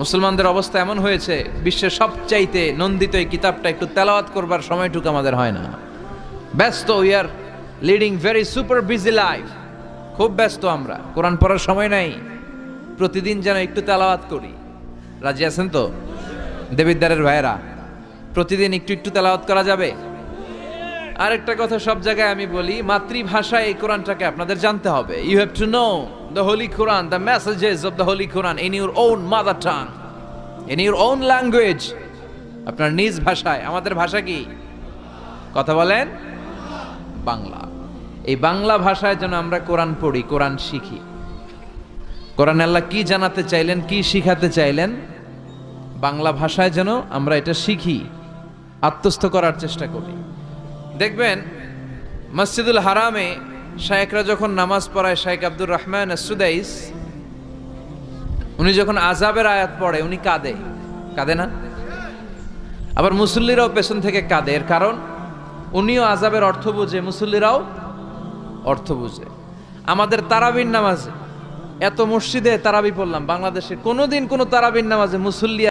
মুসলমানদের অবস্থা এমন হয়েছে, বিশ্বের সবচাইতে নন্দিত এই কিতাবটা একটু তেলাওয়াত করবার সময়টুকু আমাদের হয় না। ব্যস্ত we are leading very super busy life খুব ব্যস্ত আমরা, কোরআন পড়ার সময় নাই। প্রতিদিন যেন একটু তেলাওয়াত করি। রাজি আছেন তো? দেবিদ্দারের ভাইয়েরা, প্রতিদিন একটু একটু তেলাওয়াত করা যাবে? আরেকটা কথা সব জায়গায় আমি বলি, মাতৃভাষায় এই কোরআনটাকে আপনাদের জানতে হবে। You have to know the holy Quran the messages of the holy Quran in your own mother tongue in your own language আপনার নিজ ভাষায়। আমাদের ভাষা কি? কথা বলেন? বাংলা। এই বাংলা ভাষায় যেন আমরা কোরআন পড়ি, কোরআন শিখি। কোরআন আল্লাহ কি জানাতে চাইলেন, কি শিখাতে চাইলেন? বাংলা ভাষায় যেন আমরা এটা শিখি, আত্মস্থ করার চেষ্টা করি। দেখবেন, মসজিদুল হারামে শায়েকরা যখন নামাজ পড়ায়, শায়েক আব্দুর রহমান সুদাইস উনি যখন আজাবের আয়াত পড়ে, উনি কাঁদে। কাঁদে না? আবার মুসল্লিরাও পেছন থেকে কাঁদে। এর কারণ, উনিও আজাবের অর্থ বুঝে, মুসল্লিরাও অর্থ বুঝে। আমাদের তারাবির নামাজে, এত মসজিদে তারাবি পড়লাম, বাংলাদেশে কোনোদিন কোনো তারাবির নামাজে মুসল্লি